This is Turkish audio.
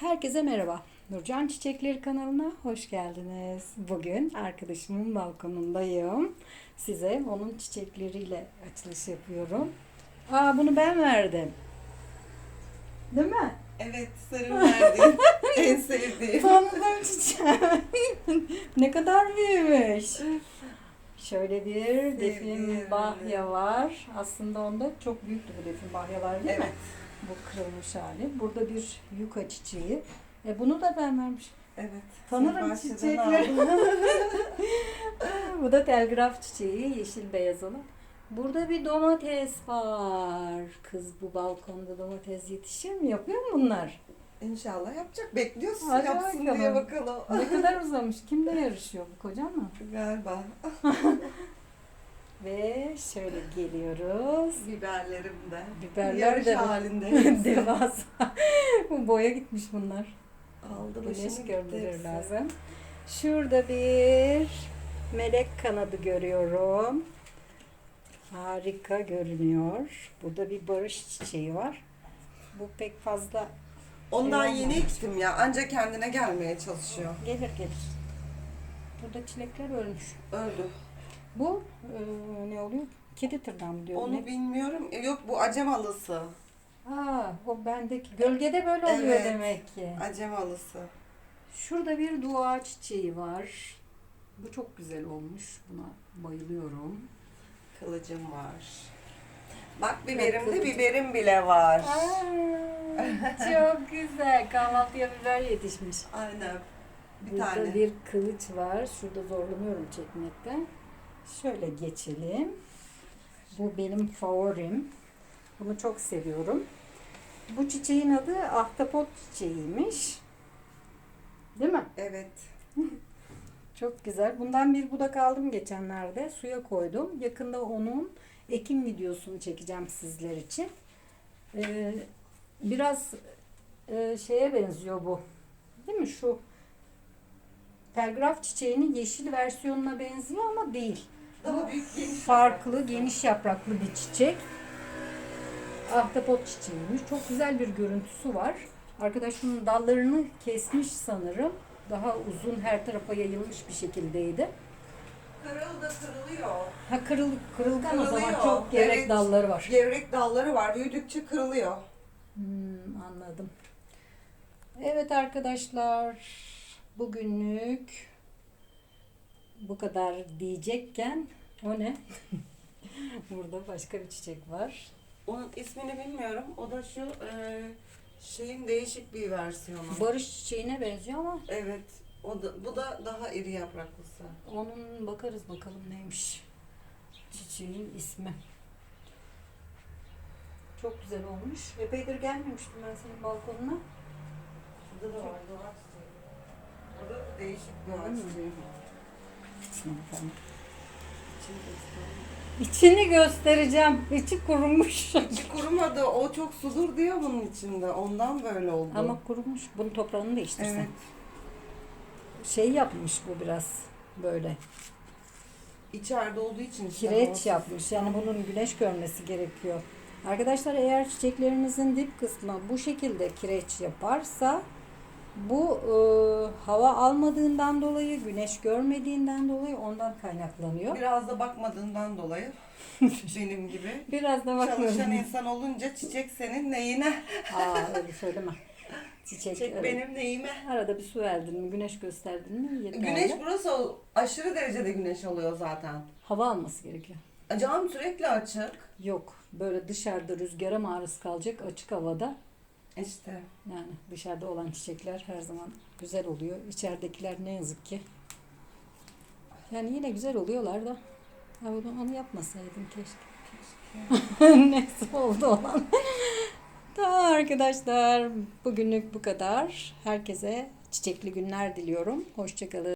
Herkese merhaba. Nurcan Çiçekleri kanalına hoş geldiniz. Bugün arkadaşımın balkonundayım. Size onun çiçekleriyle açılış yapıyorum. Aa bunu ben verdim. Değil mi? Evet, sarı verdiğim en sevdiğim. Tanıdım çiçeğim. ne kadar büyümüş. Şöyle bir defin bahya var. Aslında onda çok büyüktü bu defin bahyalar değil mi? Evet, Bu kırılmış hali. Burada bir yuka çiçeği. E bunu da ben vermişim. evet. Tanırım çiçekleri. Bu da telgraf çiçeği, yeşil beyaz olan. Burada bir domates var. Kız bu balkonda domates yetişir mi? Yapıyor mu bunlar? İnşallah yapacak. Bekliyorsun Hadi yapsın bakalım. diye bakalım. Ne kadar uzamış. Kimle yarışıyor bu kocan mı? Galiba. Ve şöyle geliyoruz. Biberlerim de. Biberler Yarış de halinde. devasa. Bu Boya gitmiş bunlar. Aldı Güneş hepsi. lazım. Şurada bir melek kanadı görüyorum. Harika görünüyor. Burada bir barış çiçeği var. Bu pek fazla Ondan Şey yeni ektim ya. Ancak kendine gelmeye çalışıyor. gelir gelir. Burada çilekler ölmüş. Öldü. Bu e, ne oluyor? Kedi tırnağı mı diyor? Onu ne? bilmiyorum. E, Yok bu acem halısı. Aa, o bendeki. Gölgede böyle oluyor Evet. demek ki. Acem halısı. Şurada bir dua çiçeği var. Bu çok güzel olmuş. Buna bayılıyorum. Kılıcım var. Bak biberimde biberim bile var. çok güzel. Kahvaltıya biber yetişmiş. Aynen. Bir Burada tane. bir kılıç var. Şurada zorlanıyorum çekmekte. Şöyle geçelim. Bu benim favorim. Bunu çok seviyorum. Bu çiçeğin adı ahtapot çiçeğiymiş. Değil mi? Evet. Çok güzel. Bundan bir budak aldım geçenlerde. Suya koydum. Yakında onun ekim videosunu çekeceğim sizler için. Ee, biraz e, şeye benziyor bu. Değil mi? Şu telgraf çiçeğinin yeşil versiyonuna benziyor ama değil. Daha büyük geniş. Farklı, geniş yapraklı bir çiçek. Ahtapot çiçeğiymiş. Çok güzel bir görüntüsü var. Arkadaş bunun dallarını kesmiş sanırım. Daha uzun her tarafa yayılmış bir şekildeydi. Kırıl da kırılıyor. Ha kırıl, kırılgan o zaman Kırılıyor. çok gevrek Evet. dalları var. Gevrek dalları var. Büyüdükçe kırılıyor. Hmm, anladım. Evet arkadaşlar bugünlük bu kadar diyecekken o ne? Burada başka bir çiçek var. Onun ismini bilmiyorum. O da şu e, şeyin değişik bir versiyonu. Barış çiçeğine benziyor ama Evet. O da, bu da daha iri yapraklısı. onun bakarız bakalım neymiş. Çiçeğin ismi. Çok güzel olmuş. Epeydir gelmemiştim ben senin balkonuna. Burada da var. Doğal çiçeği. O da değişik. Tamam. İçini göstereceğim. İçi kurumuş. İçi kurumadı. O çok sudur diyor bunun içinde. Ondan böyle oldu. Ama kurumuş. Bunun toprağını değiştirsen. evet. Şey yapmış bu biraz böyle. İçeride olduğu için Kireç yapmış. Yani bunun güneş görmesi gerekiyor. Arkadaşlar eğer çiçeklerinizin dip kısmı bu şekilde kireç yaparsa bu e, hava almadığından dolayı, güneş görmediğinden dolayı ondan kaynaklanıyor. Biraz da bakmadığından dolayı benim gibi. Biraz da Çalışan bakıyorum. insan olunca çiçek senin neyine? Aa öyle söyleme. Çiçek, Çiçek evet. benim neyime? Arada bir su verdin mi, güneş gösterdin mi yeterli. Güneş burası aşırı derecede güneş oluyor zaten. Hava alması gerekiyor. Cam sürekli açık. Yok. Böyle dışarıda rüzgara maruz kalacak açık havada. İşte. Yani dışarıda olan çiçekler her zaman güzel oluyor. İçeridekiler ne yazık ki. Yani yine güzel oluyorlar da. Ha onu, onu yapmasaydım keşke. Neyse oldu olan. tamam arkadaşlar. Bugünlük bu kadar. Herkese çiçekli günler diliyorum. Hoşçakalın.